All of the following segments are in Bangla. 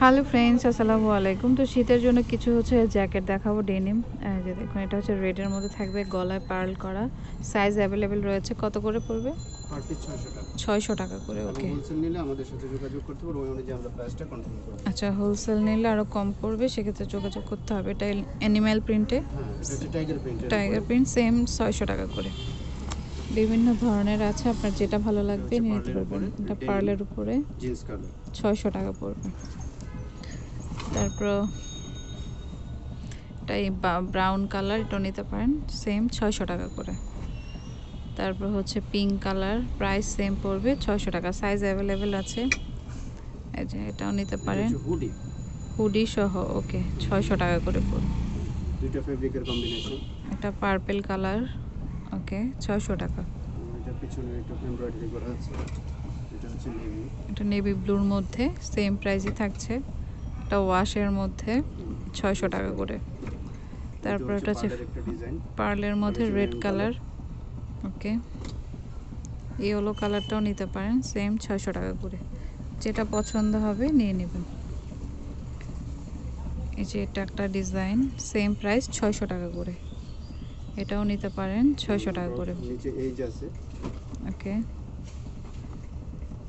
হ্যালো ফ্রেন্ডস আসসালামু আলাইকুম। তো শীতের জন্য কিছু হচ্ছে জ্যাকেট দেখাবো ডেনিম। যে দেখুন এটা হচ্ছে রেডের মধ্যে থাকবে গলায় পার্ল করা। সাইজ অ্যাভেলেবেল রয়েছে। কত করে পড়বে? পার পিস 600 টাকা। ছয়শো টাকা করে ওকে আচ্ছা হোলসেল নিলে আরও কম পড়বে সেক্ষেত্রে যোগাযোগ করতে হবে। এটা অ্যানিম্যাল প্রিন্টে টাইগার প্রিন্ট সেম ছয়শো টাকা করে। বিভিন্ন ধরনের আছে আপনার যেটা ভালো লাগবে নিয়ে নিতে পারবেন। এটা পার্লের উপরে ছয়শো টাকা পড়বে। তারপর এটা এই ব্রাউন কালার এটাও নিতে পারেন সেম ছয়শো টাকা করে। তারপর হচ্ছে পিঙ্ক কালার প্রাইস সেম পড়বে ছয়শো টাকা সাইজ অ্যাভেলেবেল আছে। এই যে এটাও নিতে পারেন। হুডি হুডি সহ ওকে ছয়শো টাকা করে পড়বে দুইটা ফেব্রিকের কম্বিনেশন এটা পার্পেল কালার ওকে ছয়শো টাকা। এটা পিছনে একটা এমব্রয়ডারি করা আছে। এটা হচ্ছে নেভি এটা নেভি ব্লুর মধ্যে সেম প্রাইসই থাকছে। এটা ওয়াশের মধ্যে ছয়শো টাকা করে। তারপর এটা হচ্ছে পার্লের মধ্যে রেড কালার ওকে ইয়েলো কালারটাও নিতে পারেন সেম ছয়শো টাকা করে। যেটা পছন্দ হবে নিয়ে নেবেন। এই যে এটা একটা ডিজাইন সেম প্রাইস ছয়শো টাকা করে। এটাও নিতে পারেন ছয়শো টাকা করে। ওকে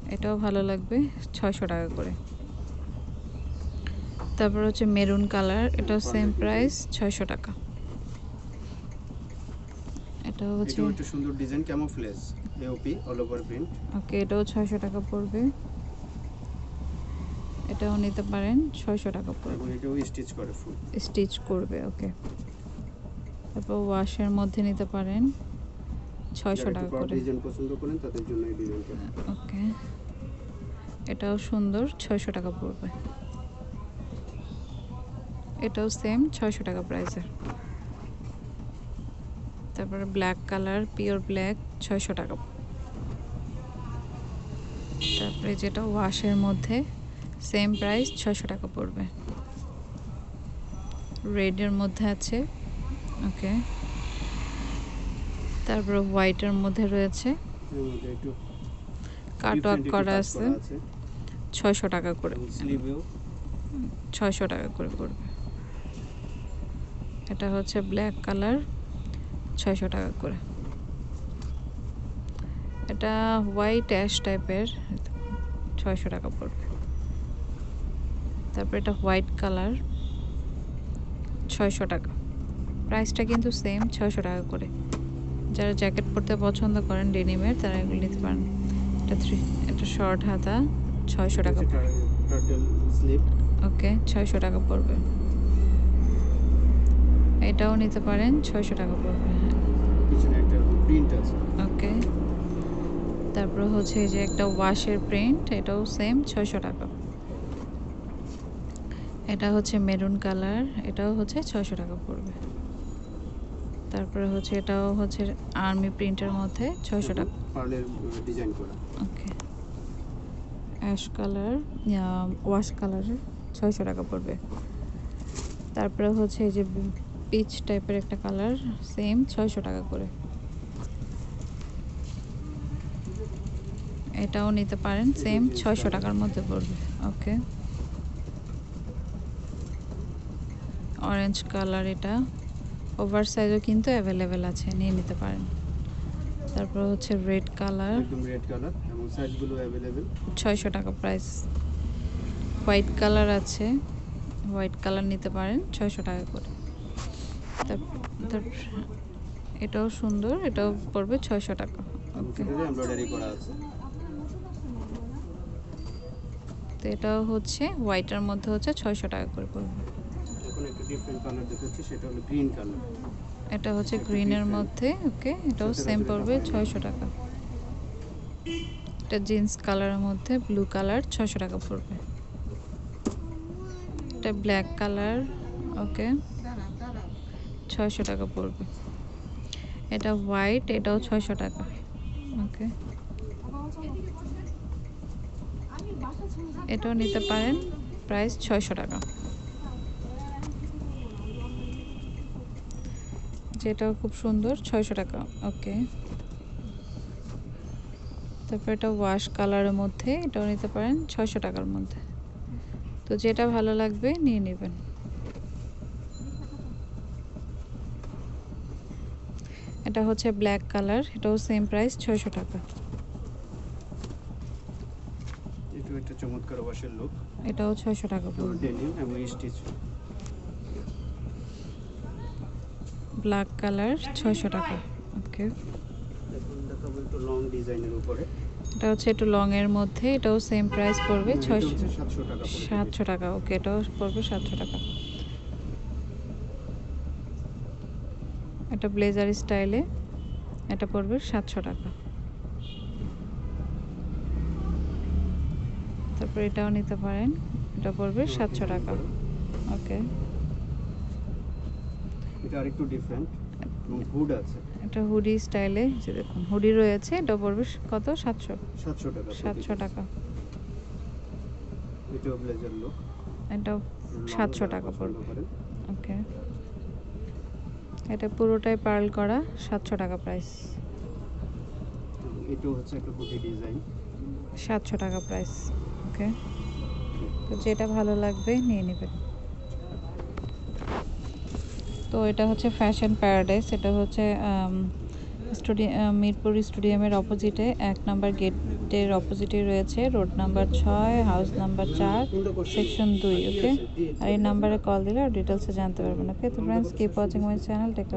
এটাও ভালো লাগবে ছয়শো টাকা করে। তারপর হচ্ছে মেরুন কালার এটাও সেম প্রাইস ছয়শো টাকা। এটাও হচ্ছে এটা একটা সুন্দর design camouflage AOP all over print okay এটাও ছয়শো টাকা পড়বে। এটাও নিতে পারেন ছয়শো টাকা এবং পড়বে এটাও স্টিচ করে ফুল স্টিচ করবে ওকে তারপর ওয়াশের মধ্যে নিতে পারেন ছয়শো টাকা করে। ডিজাইন পছন্দ করেন তাদের জন্য এই ডিজাইনটা ওকে এটাও সুন্দর ছয়শো টাকা পড়বে। এটাও সেম ছয়শো টাকা প্রাইসের তারপরে ব্ল্যাক কালার পিওর ব্ল্যাক ছয়শো টাকা। তারপরে যেটা ওয়াশের মধ্যে সেম প্রাইস ছয়শো টাকা পড়বে। রেডের মধ্যে আছে ওকে তারপরে হোয়াইটের মধ্যে রয়েছে। এর মধ্যে একটু কাট ওয়ার্ক করা আছে। ছয়শো টাকা করে। ছয়শো টাকা করে পড়বে। এটা হচ্ছে ব্ল্যাক কালার ছয়শো টাকা করে। এটা হোয়াইট অ্যাশ টাইপের ছয়শো টাকা পড়বে। তারপর এটা হোয়াইট কালার ছয়শো টাকা। প্রাইসটা কিন্তু সেম ছয়শো টাকা করে। যারা জ্যাকেট পরতে পছন্দ করেন ডেনিমের তারা এগুলো নিতে পারেন। এটা থ্রি এটা শর্ট হাতা ছয়শো টাকা ওকে ছয়শো টাকা পড়বে। এটাও নিতে পারেন ছয়শো টাকা পড়বে পিছনে একটা প্রিন্ট আছে। ওকে। তারপর হচ্ছে এই যে একটা ওয়াশের প্রিন্ট এটাও সেম ছয়শো টাকা। এটা হচ্ছে মেরুন কালার এটাও হচ্ছে ছয়শো টাকা পড়বে। তারপরে হচ্ছে এটাও হচ্ছে আর্মি প্রিন্টের মধ্যে ছয়শো টাকা। পার্লের ডিজাইন করা। ওকে। অ্যাশ কালার ওয়াশ কালারের ছয়শো টাকা পড়বে। তারপরে হচ্ছে এই যে পিচ টাইপের একটা কালার সেম ছয়শো টাকা করে। এটাও নিতে পারেন সেম ছয়শো টাকার মধ্যে পড়বে ওকে অরেঞ্জ কালার এটা ওভার সাইজও কিন্তু অ্যাভেলেবেল আছে নিয়ে নিতে পারেন। তারপর হচ্ছে রেড কালার একদম রেড কালার এবং সাইজগুলো অ্যাভেলেবেল ছয়শো টাকা প্রাইস হোয়াইট কালার আছে হোয়াইট কালার নিতে পারেন ছয়শো টাকা করে। এটাও সুন্দর এটাও পড়বে ছয়শো টাকা। ওকে। তো এটাও হচ্ছে হোয়াইটের মধ্যে হচ্ছে ছয়শো টাকা করে পড়বে। এটা হচ্ছে গ্রিনের মধ্যে ওকে এটাও সেম পড়বে ছয়শো টাকা। এটা জিন্স কালারের মধ্যে ব্লু কালার ছয়শো টাকা পড়বে। এটা ব্ল্যাক কালার ওকে। ছয়শো টাকা পড়বে। এটা হোয়াইট এটাও ছয়শো টাকা। ওকে। এটাও নিতে পারেন প্রাইস ছয়শো টাকা। যেটাও খুব সুন্দর, ছয়শো টাকা। ওকে। তারপর এটা ওয়াশ কালারের মধ্যে, এটাও নিতে পারেন, ছয়শো টাকার মধ্যে। তো যেটা ভালো লাগবে, নিয়ে নেবেন। এটা হচ্ছে ব্ল্যাক কালার এটাও সেম প্রাইস ছয়শো টাকা। একটা চমৎকার ওয়াশের লুক এটাও ছয়শো টাকা পড়বে। ডেনিম এবং স্টিচ ব্ল্যাক কালার ছয়শো টাকা। ওকে এখন দেখাবো একটু লং ডিজাইনের উপরে। এটা হচ্ছে একটু লং এর মধ্যে এটাও সেম প্রাইস পড়বে এটা ছয়শো হচ্ছে সাতশো টাকা পড়বে। সাতশো টাকা ওকে এটাও পড়বে সাতশো টাকা। এটা ব্লেজার স্টাইলে এটা পড়বে সাতশো টাকা। তারপর এটাও নিতে পারেন এটা পড়বে সাতশো টাকা। ওকে এটা আরেকটু ডিফারেন্ট হুড আছে। এটা হুডি স্টাইলে যে দেখুন হুডি রয়েছে এটা পড়বে কত? সাতশো। সাতশো টাকা সাতশো টাকা। এটাও ব্লেজার লুক এটাও সাতশো টাকা পড়বে। ওকে এটা পুরোটাই পার্ল করা সাতশো টাকা প্রাইস এটাও হচ্ছে একটা বুটি ডিজাইন সাতশো টাকা প্রাইস ওকে তো যেটা ভালো লাগবে নিয়ে নেবেন। তো এটা হচ্ছে ফ্যাশন প্যারাডাইস এটা হচ্ছে স্টুডিয়াম মিরপুর স্টেডিয়ামের অপোজিটে এক নাম্বার গেটের অপোজিটে রয়েছে রোড নাম্বার ছয় হাউস নাম্বার চার সেকশন দুই ওকে আর এই নাম্বারে কল দিলে আর ডিটেলসে জানতে পারবেন ওকে তো friends keep watching my channel tech